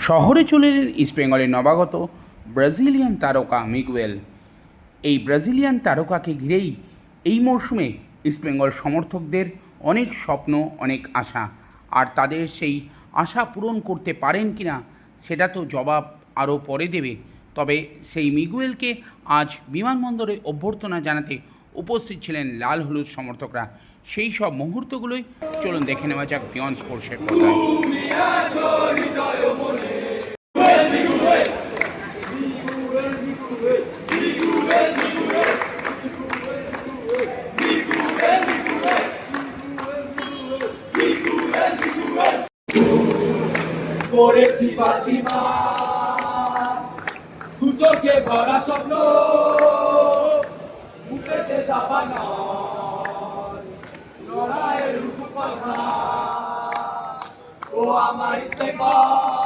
শহরে চলে এলেন ইস্টবেঙ্গলের নবাগত ব্রাজিলিয়ান তারকা মিগুয়েল এই ব্রাজিলিয়ান তারকাকে ঘিরেই এই মরশুমে ইস্টবেঙ্গল সমর্থকদের অনেক স্বপ্ন, অনেক আশা। আর তাদের সেই আশা পূরণ করতে পারেন কিনা, সেটা তো জবাব আরও পরে দেবে। তবে সেই মিগুয়েলকে আজ বিমানবন্দরে অভ্যর্থনা জানাতে উপস্থিত ছিলেন লাল হলুদ সমর্থকরা। সেই সব মুহূর্তগুলোই চলুন দেখে নেওয়া যাক বিয়ন স্পোর্টসের পর্দায় করেছি বাজিমা দু চোখে ভরা স্বপ্ন বুকেতে যাবা না লড়াইয়ের রূপকথা ও আমার ইস্তেমার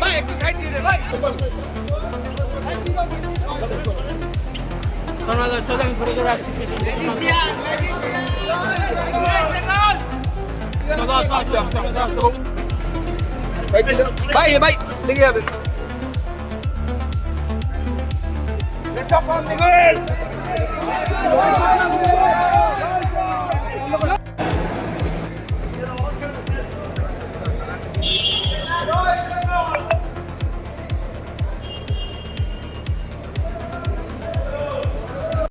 ভাই একটু সাইড দিয়ে দে ভাই Magician! ভাই ভাই লেগে যাবে Magician!